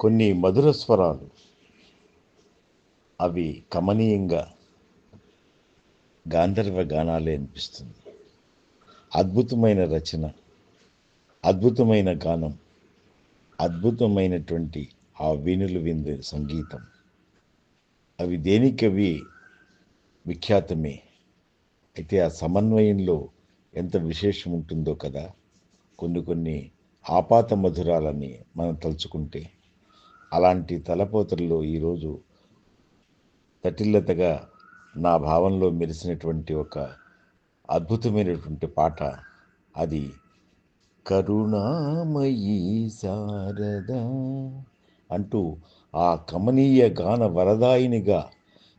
కొన్ని మధుర స్వరాలు. అవి కమనీయంగా గాంధర్వ గానాలే అనిపిస్తుంది. అద్భుతమైన రచన అద్భుతమైన గానం అద్భుతమైనటువంటి ఆ వీణులు విందే సంగీతం. అవి దేనికవి విఖ్యాతమే? అయితే ఆ సమన్వయంలో ఎంత విశేషం ఉంటుందో కదా. కొన్ని కొన్ని ఆపాత మధురాలని మనం తలుచుకుంటే అలాంటి తలపోతల్లో ఈరోజు తటిల్లతగా నా భావంలో మెరిసినటువంటి ఒక అద్భుతమైనటువంటి పాట. అది కరుణామయీ శారద అంటూ ఆ కమనీయ గాన వరదాయినిగా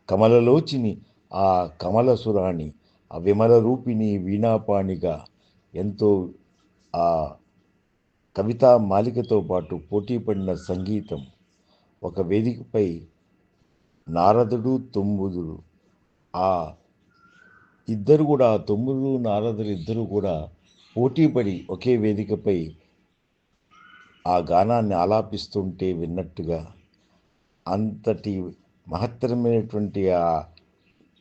కమలలోచిని ఆ కమలసురాణి ఆ విమల రూపిణి వీణాపాణిగా ఎంతో ఆ కవితా మాలికతో పాటు పోటీ పడిన సంగీతం ఒక వేదికపై నారదుడు తొమ్ముదుడు ఆ ఇద్దరు కూడా తొమ్మిది నారదులు ఇద్దరు కూడా పోటీపడి ఒకే వేదికపై ఆ గానాన్ని ఆలాపిస్తుంటే విన్నట్టుగా అంతటి మహత్తరమైనటువంటి ఆ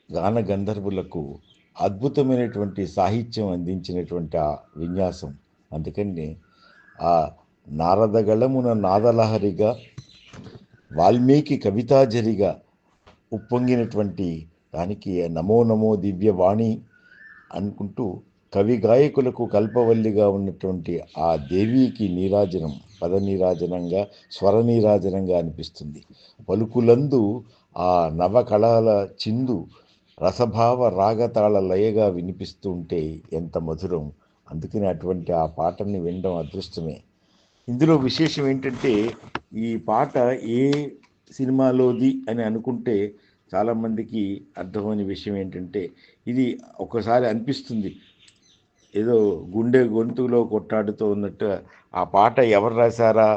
గాన గంధర్వులకు అద్భుతమైనటువంటి సాహిత్యం అందించినటువంటి ఆ విన్యాసం. అందుకని ఆ నారదగళమున నాదలహరిగా వాల్మీకి కవితాజరిగా ఉప్పొంగినటువంటి దానికి నమో నమో దివ్యవాణి అనుకుంటూ కవి గాయకులకు కల్పవల్లిగా ఉన్నటువంటి ఆ దేవికి నీరాజనం పద నీరాజనంగా స్వర నీరాజనంగా అనిపిస్తుంది. పలుకులందు ఆ నవకళల చిందు రసభావ రాగతాళ లయగా వినిపిస్తూ ఉంటే ఎంత మధురం. అందుకని అటువంటి ఆ పాటని వినడం అదృష్టమే. ఇందులో విశేషం ఏంటంటే ఈ పాట ఏ సినిమాలోది అని అనుకుంటే చాలామందికి అర్థమైన విషయం ఏంటంటే ఇది ఒకసారి అనిపిస్తుంది. ఏదో గుండె గొంతులో కొట్టాడుతూ ఉన్నట్టు ఆ పాట ఎవరు రాశారా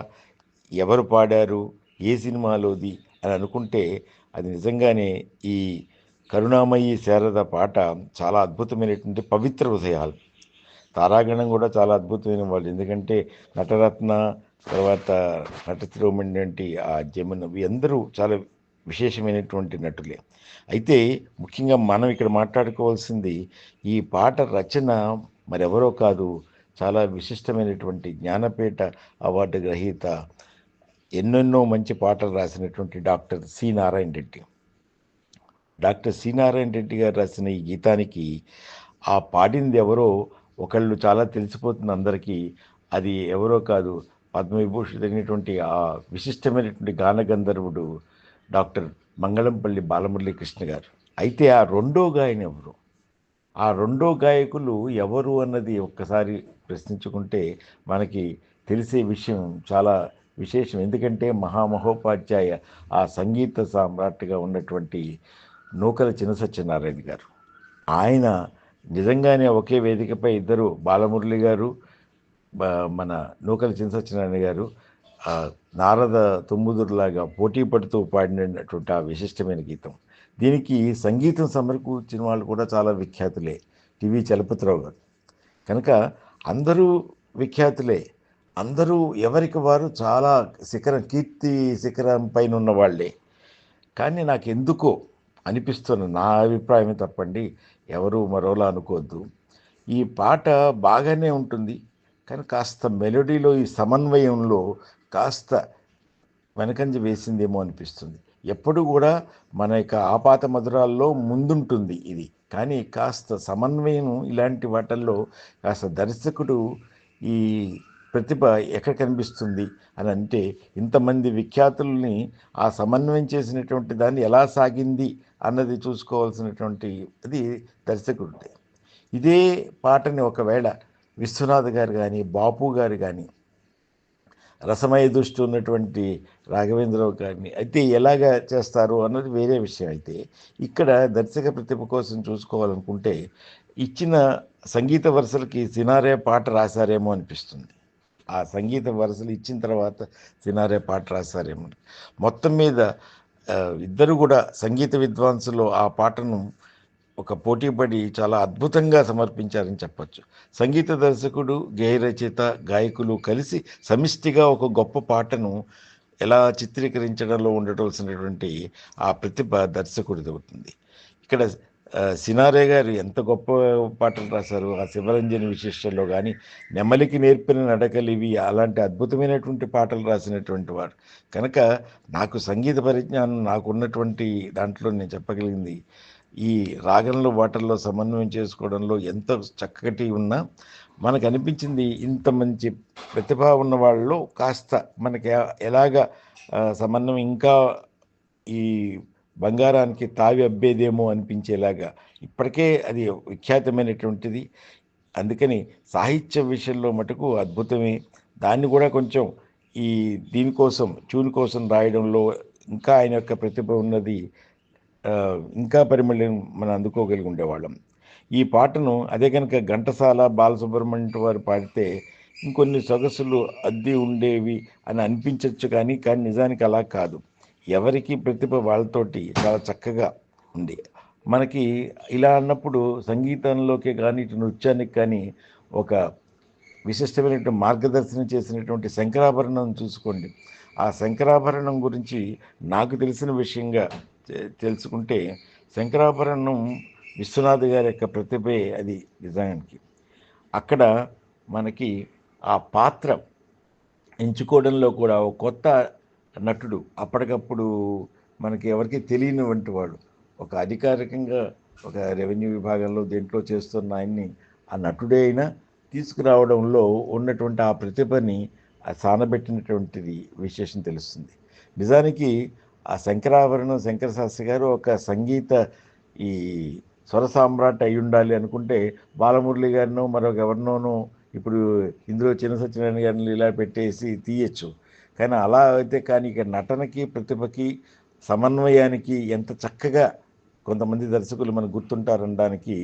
ఎవరు పాడారు ఏ సినిమాలోది అని అనుకుంటే అది నిజంగానే ఈ కరుణామయి శారద పాట చాలా అద్భుతమైనటువంటి పవిత్ర హృదయాలు. తారాగణం కూడా చాలా అద్భుతమైన వాళ్ళు. ఎందుకంటే నటరత్న తర్వాత నటతిరోమణి ఆ జమున అందరూ చాలా విశేషమైనటువంటి నటులే. అయితే ముఖ్యంగా మనం ఇక్కడ మాట్లాడుకోవాల్సింది ఈ పాట రచన మరెవరో కాదు చాలా విశిష్టమైనటువంటి జ్ఞానపీఠ అవార్డు గ్రహీత ఎన్నెన్నో మంచి పాటలు రాసినటువంటి doctor C Narayana Reddy. Doctor C Narayana Reddy గారు రాసిన ఈ గీతానికి ఆ పాడింది ఎవరో ఒకళ్ళు చాలా తెలిసిపోతుంది అందరికీ. అది ఎవరో కాదు పద్మవిభూషితమైనటువంటి ఆ విశిష్టమైనటువంటి గాన గంధర్వుడు డాక్టర్ మంగళంపల్లి బాలమురళీకృష్ణ గారు. అయితే ఆ రెండో గాయన ఎవరు? ఆ రెండో గాయకులు ఎవరు అన్నది ఒక్కసారి ప్రశ్నించుకుంటే మనకి తెలిసే విషయం చాలా విశేషం. ఎందుకంటే మహామహోపాధ్యాయ ఆ సంగీత సామ్రాట్గా ఉన్నటువంటి నూకల చిన్న సత్యనారాయణ గారు. ఆయన నిజంగానే ఒకే వేదికపై ఇద్దరు బాలమురళి గారు మన నూకల చిన్న సత్యనారాయణ గారు నారద తుమ్ముదురులాగా పోటీ పడుతూ పాడినటువంటి ఆ విశిష్టమైన గీతం. దీనికి సంగీతం సమకూర్చిన వాళ్ళు కూడా చాలా విఖ్యాతులే టివి చలపతిరావు గారు. కనుక అందరూ విఖ్యాతులే. అందరూ ఎవరికి వారు చాలా శిఖరం కీర్తి శిఖరం పైన ఉన్నవాళ్ళే కానీ నాకు ఎందుకో అనిపిస్తున్న నా అభిప్రాయమే తప్పండి. ఎవరు మరోలా అనుకోవద్దు. ఈ పాట బాగానే ఉంటుంది. కానీ కాస్త మెలోడీలో ఈ సమన్వయంలో కాస్త వెనకంజ వేసిందేమో అనిపిస్తుంది. ఎప్పుడు కూడా మన యొక్క ఆపాత మధురాల్లో ముందుంటుంది ఇది. కానీ కాస్త సమన్వయం ఇలాంటి వాటల్లో కాస్త దర్శకుడు ఈ ప్రతిభ ఎక్కడ కనిపిస్తుంది అని అంటే ఇంతమంది విఖ్యాతుల్ని ఆ సమన్వయం చేసినటువంటి దాన్ని ఎలా సాగింది అన్నది చూసుకోవాల్సినటువంటి అది దర్శకుడిదే. ఇదే పాటని ఒకవేళ విశ్వనాథ్ గారు కానీ బాపు గారు కానీ రసమయ దృష్టి ఉన్నటువంటి రాఘవేంద్రరావు గారిని అయితే ఎలాగ చేస్తారు అన్నది వేరే విషయం. అయితే ఇక్కడ దర్శక ప్రతిభ కోసం చూసుకోవాలనుకుంటే ఇచ్చిన సంగీత వరుసలకి సినారే పాట రాశారేమో అనిపిస్తుంది. ఆ సంగీత వరుసలు ఇచ్చిన తర్వాత సినారే పాట రాశారేమో. మొత్తం మీద ఇద్దరు కూడా సంగీత విద్వాంసులు ఆ పాటను ఒక పోటీపడి చాలా అద్భుతంగా సమర్పించారని చెప్పచ్చు. సంగీత దర్శకుడు గేయ రచయిత గాయకులు కలిసి సమిష్టిగా ఒక గొప్ప పాటను ఎలా చిత్రీకరించడంలో ఉండవలసినటువంటి ఆ ప్రతిభ దర్శకుడిది అవుతుంది. ఇక్కడ సినారే గారు ఎంత గొప్ప పాటలు రాశారు. ఆ శివరంజని విశిష్టంలో కానీ నెమలికి నేర్పిన నడకలివి అలాంటి అద్భుతమైనటువంటి పాటలు రాసినటువంటి వాడు. కనుక నాకు సంగీత పరిజ్ఞానం నాకు ఉన్నటువంటి దాంట్లో నేను చెప్పగలిగింది ఈ రాగంలో వాటర్లో సమన్వయం చేసుకోవడంలో ఎంత చక్కటి ఉన్నా మనకు అనిపించింది ఇంత మంచి ప్రతిభ ఉన్న వాళ్ళలో కాస్త మనకి ఎలాగ సమన్వయం ఇంకా ఈ బంగారానికి తావి అబ్బేదేమో అనిపించేలాగా. ఇప్పటికే అది విఖ్యాతమైనటువంటిది. అందుకని సాహిత్య విషయంలో మటుకు అద్భుతమే. దాన్ని కూడా కొంచెం ఈ దీనికోసం చూని కోసం రాయడంలో ఇంకా ఆయన యొక్క ప్రతిభ ఉన్నది ఇంకా పరిమళం మనం అందుకోగలిగి ఉండేవాళ్ళం. ఈ పాటను అదే కనుక ఘంటసాల బాలసుబ్రహ్మణ్యం వారు పాడితే ఇంకొన్ని సొగసులు అద్ది ఉండేవి అని అనిపించవచ్చు కానీ కానీ నిజానికి అలా కాదు. ఎవరికి ప్రతిభ వాళ్ళతోటి చాలా చక్కగా ఉంది. మనకి ఇలా అన్నప్పుడు సంగీతంలోకే కానీ ఇటు నృత్యానికి కానీ ఒక విశిష్టమైనటువంటి మార్గదర్శనం చేసినటువంటి శంకరాభరణం చూసుకోండి. ఆ శంకరాభరణం గురించి నాకు తెలిసిన విషయంగా తెలుసుకుంటే శంకరాభరణం విశ్వనాథ్ గారి యొక్క ప్రతిభే అది నిజానికి. అక్కడ మనకి ఆ పాత్ర ఎంచుకోవడంలో కూడా ఒక కొత్త నటుడు అప్పటికప్పుడు మనకి ఎవరికి తెలియనివంటి వాడు. ఒక అధికారికంగా ఒక రెవెన్యూ విభాగంలో దేంట్లో చేస్తున్న ఆయన్ని ఆ నటుడే అయినా తీసుకురావడంలో ఉన్నటువంటి ఆ ప్రతిభని ఆ సానబెట్టినటువంటిది విశేషం తెలుస్తుంది. నిజానికి ఆ శంకరాభరణం శంకర శాస్త్రి గారు ఒక సంగీత ఈ స్వర సామ్రాట్ అయి ఉండాలి అనుకుంటే బాలమురళి గారినో మరొక ఎవరినోనో ఇప్పుడు ఇందులో చిన్న సత్యనారాయణ గారిని ఇలా పెట్టేసి తీయచ్చు. కానీ అలా అయితే కానీ ఇక నటనకి ప్రతిభకి సమన్వయానికి ఎంత చక్కగా కొంతమంది దర్శకులు మనకు గుర్తుంటారనడానికి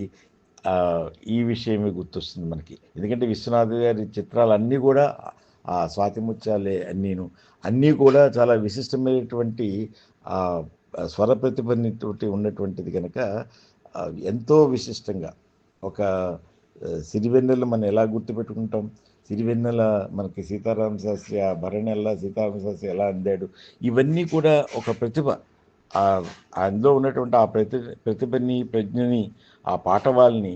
ఈ విషయమే గుర్తొస్తుంది మనకి. ఎందుకంటే విశ్వనాథ్ గారి చిత్రాలు అన్నీ కూడా ఆ స్వాతి ముత్యాలే అన్నీను అన్నీ కూడా చాలా విశిష్టమైనటువంటి స్వర ప్రతిభని ఉన్నటువంటిది కనుక ఎంతో విశిష్టంగా ఒక సిరివెన్నెలు మనం ఎలా గుర్తుపెట్టుకుంటాం? సిరివెన్నెల మనకి సీతారామ శాస్త్రి ఆ భరణెల్ల సీతారామ శాస్త్రి ఎలా అందాడు? ఇవన్నీ కూడా ఒక ప్రతిభ. ఆ అందులో ఉన్నటువంటి ఆ ప్రతి ప్రతిభని ప్రజ్ఞని ఆ పాటవాల్ని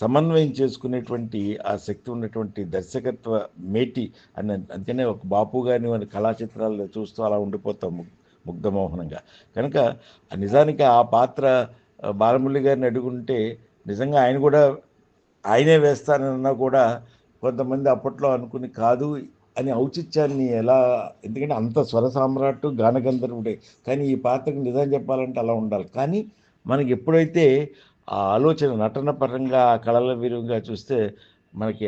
సమన్వయం చేసుకునేటువంటి ఆ శక్తి ఉన్నటువంటి దర్శకత్వ మేటి అని అందుకనే ఒక బాపు గారిని మన కళా చిత్రాల్లో చూస్తూ అలా ఉండిపోతాం ముగ్ధమోహనంగా. కనుక నిజానికి ఆ పాత్ర బాలమురళి గారిని అడుగుంటే నిజంగా ఆయన కూడా ఆయనే వేస్తానన్నా కూడా కొంతమంది అప్పట్లో అనుకుని కాదు అని ఔచిత్యాన్ని ఎలా ఎందుకంటే అంత స్వర సామ్రాట్ గానగంధర్వుడే కానీ ఈ పాత్రకు నిజం చెప్పాలంటే అలా ఉండాలి. కానీ మనకి ఎప్పుడైతే ఆ ఆలోచన నటన పరంగా ఆ కళల వీరంగా చూస్తే మనకి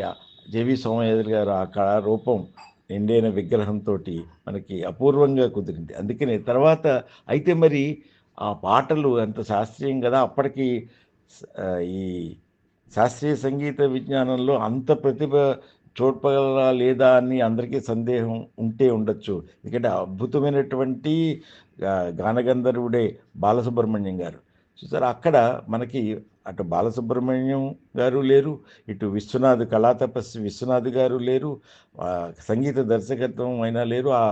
జేవి సోమయాజు గారు ఆ కళా రూపం నిండైన విగ్రహంతో మనకి అపూర్వంగా కుదిరింది. అందుకనే తర్వాత అయితే మరి ఆ పాటలు అంత శాస్త్రీయం కదా. అప్పటికి ఈ శాస్త్రీయ సంగీత విజ్ఞానంలో అంత ప్రతిభ చూడగలరా లేదా అని అందరికీ సందేహం ఉంటే ఉండొచ్చు. ఎందుకంటే అద్భుతమైనటువంటి గానగంధర్వుడే బాలసుబ్రహ్మణ్యం గారు. చూసారు అక్కడ మనకి అటు బాలసుబ్రహ్మణ్యం గారు లేరు ఇటు విశ్వనాథ్ కళా విశ్వనాథ్ గారు లేరు సంగీత దర్శకత్వం అయినా లేరు. ఆ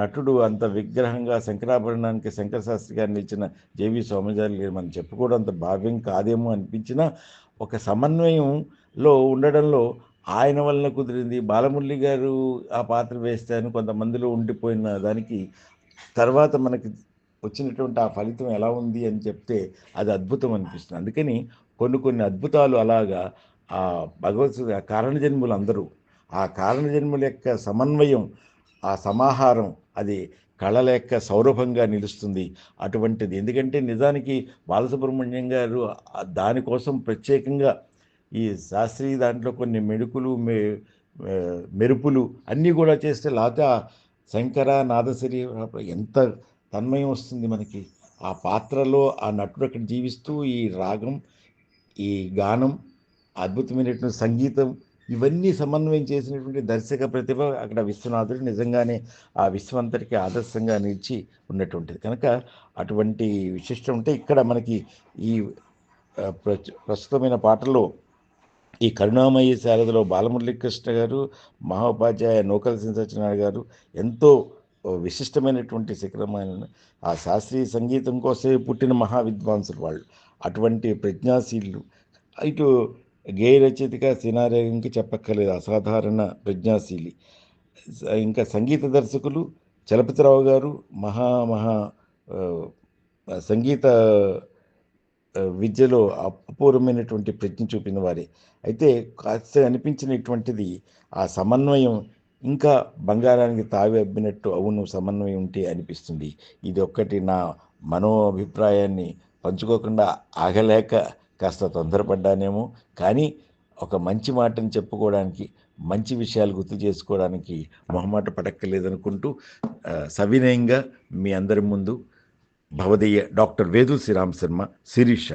నటుడు అంత విగ్రహంగా శంకరాభరణానికి శంకర శాస్త్రి గారిని ఇచ్చిన జేవి సోమజారి లేరు మనం చెప్పుకోవడం అంత భావ్యం కాదేమో అనిపించినా ఒక సమన్వయంలో ఉండడంలో ఆయన వలన కుదిరింది. బాలమురళి గారు ఆ పాత్ర వేస్తే అని కొంతమందిలో ఉండిపోయిన దానికి తర్వాత మనకి వచ్చినటువంటి ఆ ఫలితం ఎలా ఉంది అని చెప్తే అది అద్భుతం అనిపిస్తుంది. అందుకని కొన్ని కొన్ని అద్భుతాలు అలాగా ఆ భగవత్ ఆ కారణ జన్ములు అందరూ ఆ కారణ జన్ముల యొక్క సమన్వయం ఆ సమాహారం అది కళల యొక్క సౌరభంగా నిలుస్తుంది అటువంటిది. ఎందుకంటే నిజానికి బాలసుబ్రహ్మణ్యం గారు దానికోసం ప్రత్యేకంగా ఈ శాస్త్రీయ దాంట్లో కొన్ని మెడుకులు మె మెరుపులు అన్నీ కూడా చేస్తే లాత శంకర నాదశరి ఎంత తన్మయం వస్తుంది మనకి. ఆ పాత్రలో ఆ నటుడు అక్కడ జీవిస్తూ ఈ రాగం ఈ గానం అద్భుతమైనటువంటి సంగీతం ఇవన్నీ సమన్వయం చేసినటువంటి దర్శక ప్రతిభ అక్కడ విశ్వనాథుడు నిజంగానే ఆ విశ్వంతటికి ఆదర్శంగా నిలిచి ఉన్నటువంటిది. కనుక అటువంటి విశిష్టం ఉంటే ఇక్కడ మనకి ఈ ప్రస్తుతమైన పాటలో ఈ కరుణామయ్య శారదలో బాలమురళీకృష్ణ గారు మహోపాధ్యాయ నూకల సత్యనారాయణ గారు ఎంతో విశిష్టమైనటువంటి శిఖరమైన ఆ శాస్త్రీయ సంగీతం కోసమే పుట్టిన మహా విద్వాంసులు వాళ్ళు. అటువంటి ప్రజ్ఞాశీలు ఇటు గేయ రచయితగా సినారేగంకి చెప్పక్కర్లేదు. అసాధారణ ప్రజ్ఞాశీలి. ఇంకా సంగీత దర్శకులు చలపతిరావు గారు మహా మహా సంగీత విద్యలో అపూర్వమైనటువంటి ప్రజ్ఞ చూపిన వారే. అయితే కాస్త అనిపించినటువంటిది ఆ సమన్వయం ఇంకా బంగారానికి తావి అబ్బినట్టు అవును సమన్వయం ఉంటే అనిపిస్తుంది. ఇది ఒక్కటి నా మనో అభిప్రాయాన్ని పంచుకోకుండా ఆగలేక కాస్త తొందరపడ్డానేమో. కానీ ఒక మంచి మాటని చెప్పుకోవడానికి మంచి విషయాలు గుర్తు చేసుకోవడానికి మొహమాట పడక్కలేదనుకుంటూ సవినయంగా మీ అందరి ముందు భవదీయ డాక్టర్ వేదు శ్రీరామ్ శర్మ శిరీష.